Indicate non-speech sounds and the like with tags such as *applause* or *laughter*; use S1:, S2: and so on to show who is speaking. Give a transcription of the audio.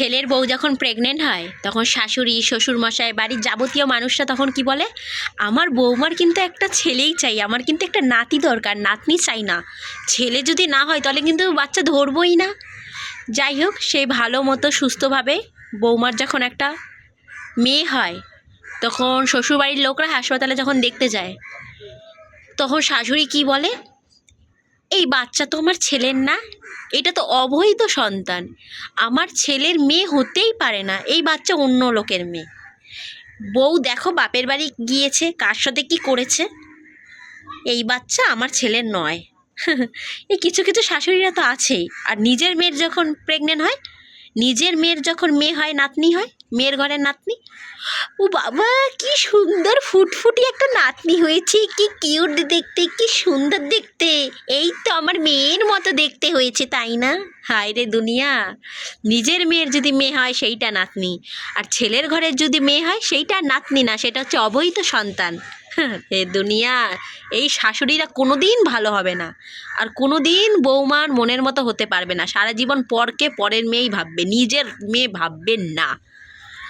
S1: ছেলের বউ যখন প্রেগনেন্ট হয়, তখন শাশুড়ি, শ্বশুরমশাই, বাড়ির যাবতীয় মানুষরা তখন কি বলে? আমার বৌমার কিন্তু একটা ছেলেই চাই, আমার কিন্তু একটা নাতি দরকার, নাতনি চাই না। ছেলে যদি না হয়, তাহলে কিন্তু বাচ্চা ধরবই না। যাই হোক সেই ভালো মতো, সুস্থভাবে বৌমার যখন একটা মেয়ে হয়, তখন শ্বশুরবাড়ির লোকরা হাসপাতালে যখন দেখতে যায়, তখন শাশুড়ি কি বলে? এই বাচ্চা তো আমার ছেলের না। এটা তো অবৈধ সন্তান। আমার ছেলের মেয়ে হতেই পারে না, এই বাচ্চা অন্য লোকের মেয়ে। বউ দেখো বাপের বাড়ি গিয়েছে, কার সাথে কী করেছে? এই বাচ্চা আমার ছেলের নয়। *laughs* এই কিছু কিছু শাশুড়িরা তো আছেই। আর নিজের মেয়ের যখন প্রেগনেন্ট হয় নিজের মেয়ের যখন মেয়ে হয়, নাতনি হয়? মেয়ের ঘরের নাতনি? ও বাবা, কি সুন্দর ফুটফুটি একটা নাতনি হয়েছে। কি কিউট দেখতে, কি সুন্দর দেখতে। এই তো আমার মেয়ের মতো দেখতে হয়েছে, তাই না? হায় রে দুনিয়া। নিজের মেয়ের যদি মেয়ে হয়, সেইটা নাতনি। আর ছেলের ঘরের যদি মেয়ে হয়, সেইটা নাতনি না, সেটা হচ্ছে অবৈধ সন্তান। এ দুনিয়া, এই শাশুড়িরা কোনো দিন ভালো হবে না। আর কোনো দিন বৌমার মনের মতো হতে পারবে না। সারা জীবন পরকে পরের মেয়েই ভাববে, নিজের মেয়ে ভাববে না।